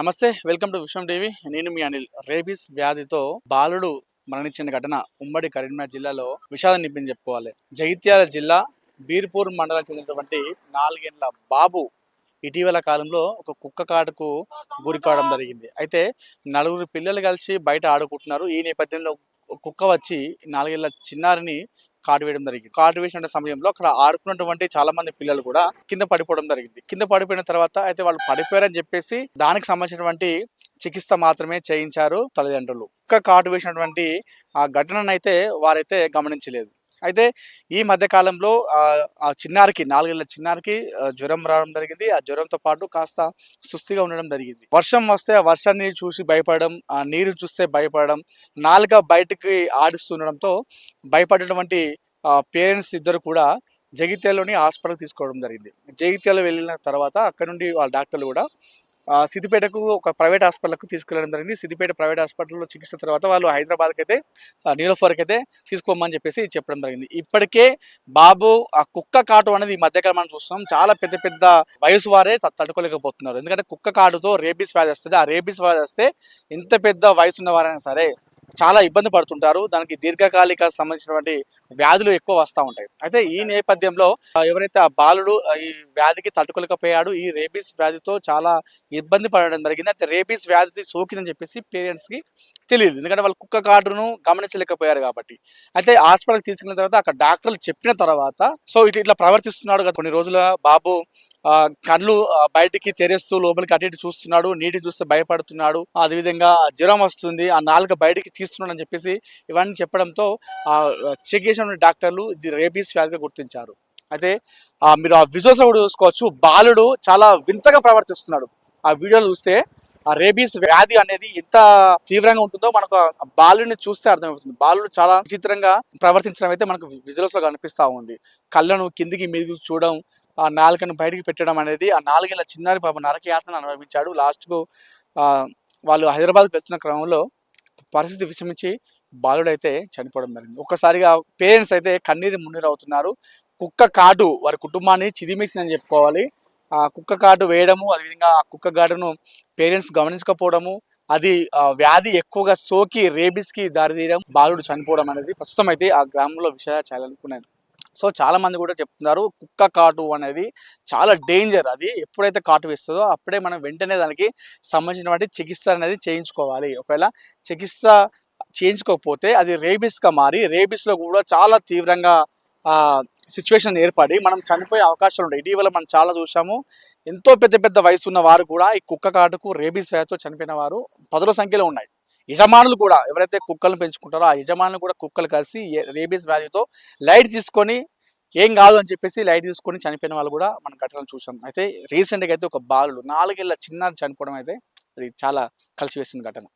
నమస్తే welcome to Vishwam TV. నేను మీ Anil. Rabies వ్యాధితో బాలుడు మరణించిన ఘటన ఉమ్మడి కరీంనగర్ జిల్లాలో విషాదం నింపింది చెప్పుకోవాలి. జగిత్యాల జిల్లా బీర్పూర్ మండలం చెందినటువంటి నాలుగేండ్ల బాబు ఇటీవల కాలంలో ఒక కుక్క కాటుకు గురి కావడం జరిగింది. అయితే నలుగురు పిల్లలు కలిసి బయట ఆడుకుంటున్నారు. ఈ నేపథ్యంలో కుక్క వచ్చి నాలుగేళ్ళ చిన్నారిని కార్డు వేయడం జరిగింది. కార్డు వేసిన సమయంలో అక్కడ ఆడుకున్నటువంటి చాలా మంది పిల్లలు కూడా కింద పడిపోవడం జరిగింది. కింద పడిపోయిన తర్వాత అయితే వాళ్ళు పడిపోయారని చెప్పేసి దానికి సంబంధించినటువంటి చికిత్స మాత్రమే చేయించారు తల్లిదండ్రులు. కుక్క కార్డు వేసినటువంటి ఆ ఘటనను అయితే వారైతే గమనించలేదు. అయితే ఈ మధ్యకాలంలో ఆ చిన్నారికి నాలుగేళ్ళ చిన్నారికి జ్వరం రావడం జరిగింది. ఆ జ్వరంతో పాటు కాస్త సుస్థిగా ఉండడం జరిగింది. వర్షం వస్తే ఆ వర్షాన్ని చూసి భయపడడం ఆ నీరు చూస్తే భయపడడం నాలుక బయటికి ఆడిస్తుండడంతో భయపడినటువంటి పేరెంట్స్ ఇద్దరు కూడా జగిత్యాలలోని హాస్పిటల్ తీసుకోవడం జరిగింది. జగిత్యాల వెళ్ళిన తర్వాత అక్కడ నుండి వాళ్ళ డాక్టర్లు కూడా సిద్దిపేటకు ఒక ప్రైవేట్ హాస్పిటల్కు తీసుకెళ్ళడం జరిగింది. సిద్దిపేట ప్రైవేట్ హాస్పిటల్లో చికిత్స తర్వాత వాళ్ళు హైదరాబాద్కి అయితే నీలోఫర్కి అయితే తీసుకోమని చెప్పేసి చెప్పడం జరిగింది. ఇప్పటికే బాబు ఆ కుక్క కాటు అనేది ఈ మధ్యకాలం మనం చూస్తున్నాం. చాలా పెద్ద పెద్ద వయసు వారే త- తట్టుకోలేకపోతున్నారు. ఎందుకంటే కుక్క కాటుతో రేబీస్ వ్యాధి వస్తుంది. ఆ రేబీస్ వ్యాధి వస్తే ఎంత పెద్ద వయసు ఉన్నవారైనా సరే చాలా ఇబ్బంది పడుతుంటారు. దానికి దీర్ఘకాలిక సంబంధించినటువంటి వ్యాధులు ఎక్కువ వస్తూ ఉంటాయి. అయితే ఈ నేపథ్యంలో ఎవరైతే ఆ బాలుడు ఈ వ్యాధికి తట్టుకోలేకపోయాడు ఈ రేబీస్ వ్యాధితో చాలా ఇబ్బంది పడడం జరిగింది. అయితే రేబీస్ వ్యాధి సోకిందని చెప్పేసి పేరెంట్స్కి తెలియదు. ఎందుకంటే వాళ్ళు కుక్క కార్డును గమనించలేకపోయారు కాబట్టి. అయితే హాస్పిటల్కి తీసుకెళ్ళిన తర్వాత అక్కడ డాక్టర్లు చెప్పిన తర్వాత సో ఇట్లా ఇట్లా ప్రవర్తిస్తున్నాడు కదా కొన్ని రోజుల బాబు కళ్ళు బయటికి తెరేస్తూ లోపలికి అటు ఇటు చూస్తున్నాడు నీటిని చూస్తే భయపడుతున్నాడు అదేవిధంగా జ్వరం వస్తుంది ఆ నాలుక బయటికి తీస్తున్నాడు అని చెప్పేసి ఇవన్నీ చెప్పడంతో ఆ చెక్ చేసిన డాక్టర్లు ఇది రేబీస్ వ్యాధిగా గుర్తించారు. అయితే మీరు ఆ విజువల్స్ కూడా చూసుకోవచ్చు బాలుడు చాలా వింతగా ప్రవర్తిస్తున్నాడు. ఆ వీడియోలు చూస్తే ఆ రేబీస్ వ్యాధి అనేది ఎంత తీవ్రంగా ఉంటుందో మనకు ఆ బాలుని చూస్తే అర్థమవుతుంది. బాలుడు చాలా విచిత్రంగా ప్రవర్తించడం అయితే మనకు విజువల్స్లో ఉంది. కళ్ళను కిందికి మీదికి చూడడం ఆ నాలుకను బయటికి పెట్టడం అనేది ఆ నాలుగేళ్ళ చిన్నారి పాప నరకయాత్రను అనుభవించాడు. లాస్ట్కు వాళ్ళు హైదరాబాద్కి వెళ్తున్న క్రమంలో పరిస్థితి విషమించి బాలుడైతే చనిపోవడం జరిగింది. ఒక్కసారిగా పేరెంట్స్ అయితే కన్నీరు మున్నీరు అవుతున్నారు. కుక్క కాటు వారి కుటుంబాన్ని చిదిమేసిందని చెప్పుకోవాలి. ఆ కుక్క కాటు వేయడము అదేవిధంగా ఆ కుక్క కాటును పేరెంట్స్ గమనించకపోవడము అది వ్యాధి ఎక్కువగా సోకి రేబిస్కి దారితీయడం బాలుడు చనిపోవడం అనేది ప్రస్తుతం అయితే ఆ గ్రామంలో విషయాలు చేయాలనుకున్నాను సో చాలా మంది కూడా చెప్తున్నారు కుక్క కాటు అనేది చాలా డేంజర్. అది ఎప్పుడైతే కాటు వేస్తుందో అప్పుడే మనం వెంటనే దానికి సంబంధించినటువంటి చికిత్స అనేది చేయించుకోవాలి. ఒకవేళ చికిత్స చేయించుకోకపోతే అది రేబీస్గా మారి రేబీస్లో కూడా చాలా తీవ్రంగా సిచ్యువేషన్ ఏర్పడి మనం చనిపోయే అవకాశాలు ఉంటాయి. ఇటీవల మనం చాలా చూసాము ఎంతో పెద్ద పెద్ద వయసు ఉన్న వారు కూడా ఈ కుక్క కాటుకు రేబీస్ వ్యాధితో చనిపోయిన వారు పదుల సంఖ్యలో ఉన్నాయి. యజమానులు కూడా ఎవరైతే కుక్కలను పెంచుకుంటారో ఆ యజమానులు కూడా కుక్కలు కలిసి ఏ- రేబీస్ వ్యాధితో లైట్ తీసుకొని ఏం కాదు అని చెప్పేసి లైట్ తీసుకొని చనిపోయిన వాళ్ళు కూడా మన ఘటనలు చూసాం. అయితే రీసెంట్గా అయితే ఒక బాలుడు నాలుగేళ్ళ చిన్న చనిపోవడం అయితే అది చాలా కలిసివేసిన ఘటన.